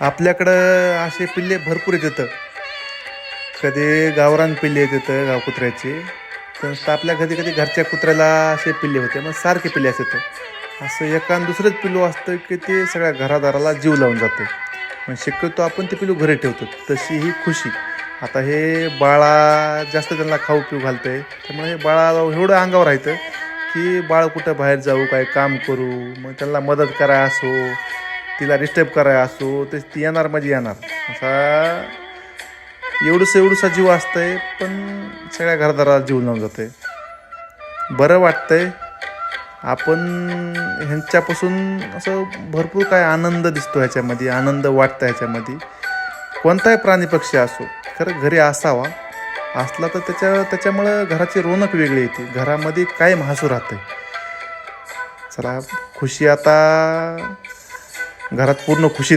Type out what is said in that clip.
आपल्याकडं असे पिल्ले भरपूर येतात कधी गावरान पिल्ले येतात गाव कुत्र्याचे. तर आपल्या कधी कधी घरच्या कुत्र्याला असे पिल्ले होते. मग सारखे पिल्ले असतात असं एकान दुसरंच पिल्लू असतं की ते सगळ्या घरादाराला जीव लावून जातं. मग शक्यतो आपण ते पिल्लू घरी ठेवतो. तशी ही खुशी. आता हे बाळा जास्त त्यांना खाऊ पिऊ घालतंय. त्यामुळे हे बाळा एवढं अंगावर राहतं की बाळ कुठं बाहेर जाऊ काय काम करू मग त्यांना मदत करा असो. तिला डिस्टर्ब करायला असो ते ती येणार म्हणजे येणार. असा एवढंसं एवढंसा जीव असतंय पण सगळ्या घरदाराला जीव लावून जातंय. बरं वाटतंय आपण ह्यांच्यापासून असं भरपूर काय आनंद दिसतो ह्याच्यामध्ये आनंद वाटतं ह्याच्यामध्ये. कोणताही प्राणी पक्षी असो खरं घरी असावा. असला तर त्याच्या त्याच्यामुळं घराची रोनक वेगळी येते. घरामध्ये कायम हसू राहतं चला खुशी आता घरात पूर्ण खुशी